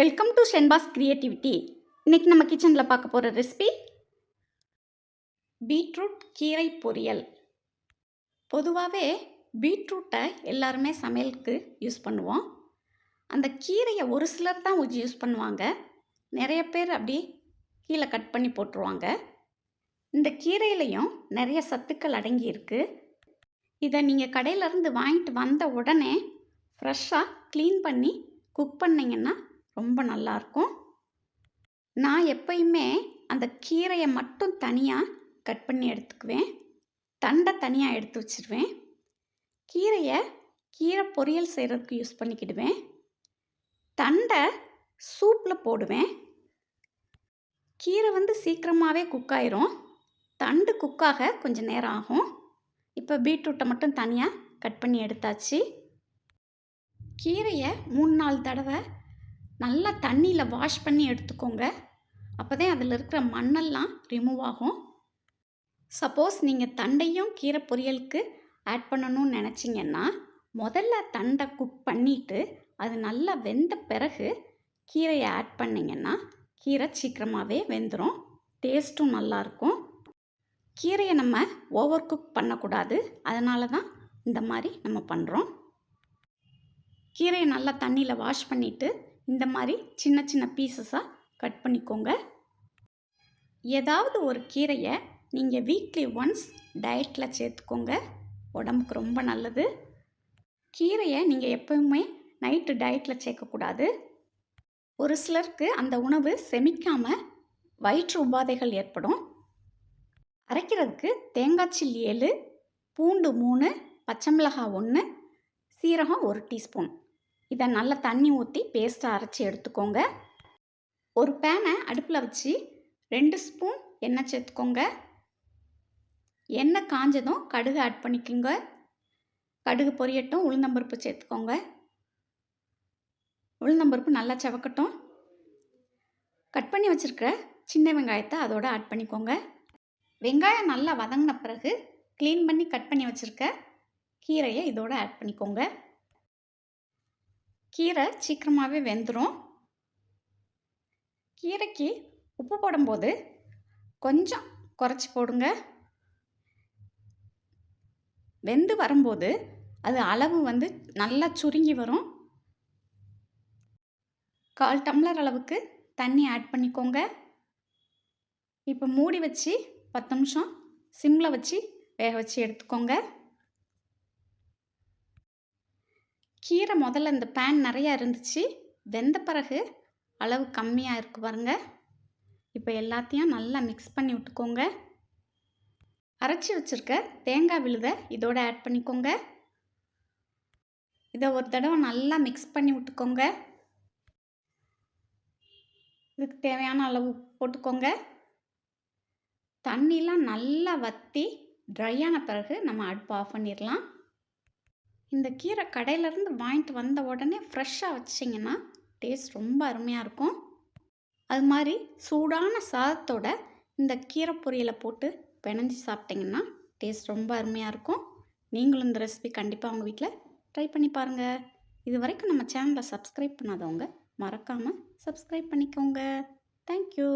Welcome to Shenba's creativity இன்னைக்கு நம்ம கிச்சனில் பார்க்க போகிற ரெசிபி பீட்ரூட் கீரை பொரியல். பொதுவாகவே பீட்ரூட்டை எல்லாருமே சமையலுக்கு யூஸ் பண்ணுவோம். அந்த கீரையை ஒரு சிலர் தான் யூஸ் பண்ணுவாங்க. நிறைய பேர் அப்படி கீழே கட் பண்ணி போட்டுருவாங்க. இந்த கீரையிலையும் நிறைய சத்துக்கள் அடங்கி இருக்குது இதை நீங்கள் கடையிலேருந்து வாங்கிட்டு வந்த உடனே ஃப்ரெஷ்ஷாக க்ளீன் பண்ணி குக் பண்ணிங்கன்னா ரொம்ப நல்லாயிருக்கும் நான் எப்பயுமே அந்த கீரையை மட்டும் தனியாக கட் பண்ணி எடுத்துக்குவேன். தண்டை தனியாக எடுத்து வச்சிருவேன். கீரையை கீரை பொரியல் செய்கிறதுக்கு யூஸ் பண்ணிக்கிடுவேன். தண்டை சூப்பில் போடுவேன். கீரை வந்து சீக்கிரமாகவே குக் ஆயிரும். தண்டு குக்காக கொஞ்சம் நேரம் ஆகும். இப்போ பீட்ரூட்டை மட்டும் தனியாக கட் பண்ணி எடுத்தாச்சு. கீரையை மூணு நாலு தடவை நல்லா தண்ணியில் வாஷ் பண்ணி எடுத்துக்கோங்க. அப்போ தான் அதில் இருக்கிற மண்ணெல்லாம் ரிமூவ் ஆகும். சப்போஸ் நீங்கள் தண்டையும் கீரை பொரியலுக்கு ஆட் பண்ணணும்னு நினச்சிங்கன்னா முதல்ல தண்டை குக் பண்ணிவிட்டு அது நல்லா வெந்த பிறகு கீரையை ஆட் பண்ணிங்கன்னா கீரை சீக்கிரமாகவே வெந்துடும் டேஸ்ட்டும் நல்லாயிருக்கும் கீரையை நம்ம ஓவர் குக் பண்ணக்கூடாது. அதனால தான் இந்த மாதிரி நம்ம பண்ணுறோம் கீரையை நல்லா தண்ணியில் வாஷ் பண்ணிவிட்டு இந்த மாதிரி சின்ன சின்ன பீசஸாக கட் பண்ணிக்கோங்க. ஏதாவது ஒரு கீரையை நீங்கள் வீக்லி ஒன்ஸ் டயட்டில் சேர்த்துக்கோங்க. உடம்புக்கு ரொம்ப நல்லது. கீரையை நீங்கள் எப்பவுமே நைட்டு டயட்டில் சேர்க்கக்கூடாது ஒரு சிலருக்கு அந்த உணவு செமிக்காமல் வயிற்று உபாதைகள் ஏற்படும். அரைக்கிறதுக்கு தேங்காய் சில்லி ஏழு பூண்டு மூணு பச்சை மிளகாய் ஒன்று சீரகம் ஒரு டீஸ்பூன் இதை நல்லா தண்ணி ஊற்றி பேஸ்ட்டாக அரைச்சி எடுத்துக்கோங்க. ஒரு பேனை அடுப்பில் வச்சு ரெண்டு ஸ்பூன் எண்ணெய் சேர்த்துக்கோங்க. எண்ணெய் காஞ்சதும் கடுகு ஆட் பண்ணிக்கோங்க. கடுகு பொரியட்டும் உளுந்தம்பருப்பு சேர்த்துக்கோங்க. உளுந்தம்பருப்பு நல்லா செவக்கட்டும். கட் பண்ணி வச்சுருக்கிற சின்ன வெங்காயத்தை அதோடு ஆட் பண்ணிக்கோங்க. வெங்காயம் நல்லா வதங்கின பிறகு க்ளீன் பண்ணி கட் பண்ணி வச்சுருக்க கீரையை இதோடு ஆட் பண்ணிக்கோங்க. கீரை சீக்கிரமாகவே வெந்துடும் கீரைக்கு உப்பு போடும்போது கொஞ்சம் குறைச்சி போடுங்க. வெந்து வரும்போது அது அளவு வந்து நல்லா சுருங்கி வரும். கால் டம்ளர் அளவுக்கு தண்ணி ஆட் பண்ணிக்கோங்க. இப்போ மூடி வச்சு பத்து நிமிஷம் சிம்மில் வச்சு வேக வச்சு எடுத்துக்கோங்க. கீரை முதல்ல இந்த பேன் நிறையா இருந்துச்சு. வெந்த பிறகு அளவு கம்மியாக இருக்கு பாருங்கள் இப்போ எல்லாத்தையும் நல்லா மிக்ஸ் பண்ணி விட்டுக்கோங்க. அரைச்சி வச்சுருக்க தேங்காய் விழுதை இதோடு ஆட் பண்ணிக்கோங்க. இதை ஒரு தடவை நல்லா மிக்ஸ் பண்ணி விட்டுக்கோங்க. இதுக்கு தேவையான அளவு போட்டுக்கோங்க. தண்ணிலாம் நல்லா வற்றி ட்ரையான பிறகு நம்ம அடுப்பு ஆஃப் பண்ணிடலாம். இந்த கீரை கடையிலேருந்து வாங்கிட்டு வந்த உடனே ஃப்ரெஷ்ஷாக வச்சிங்கன்னா டேஸ்ட் ரொம்ப அருமையாக இருக்கும். அது மாதிரி சூடான சாதத்தோட இந்த கீரை பொரியலை போட்டு பிணைஞ்சி சாப்பிட்டிங்கன்னா டேஸ்ட் ரொம்ப அருமையாக இருக்கும். நீங்களும் இந்த ரெசிபி கண்டிப்பாக உங்கள் வீட்டில் ட்ரை பண்ணி பாருங்கள் இது வரைக்கும் நம்ம சேனலை சப்ஸ்கிரைப் பண்ணாதவங்க மறக்காமல் சப்ஸ்கிரைப் பண்ணிக்கோங்க. தேங்க்யூ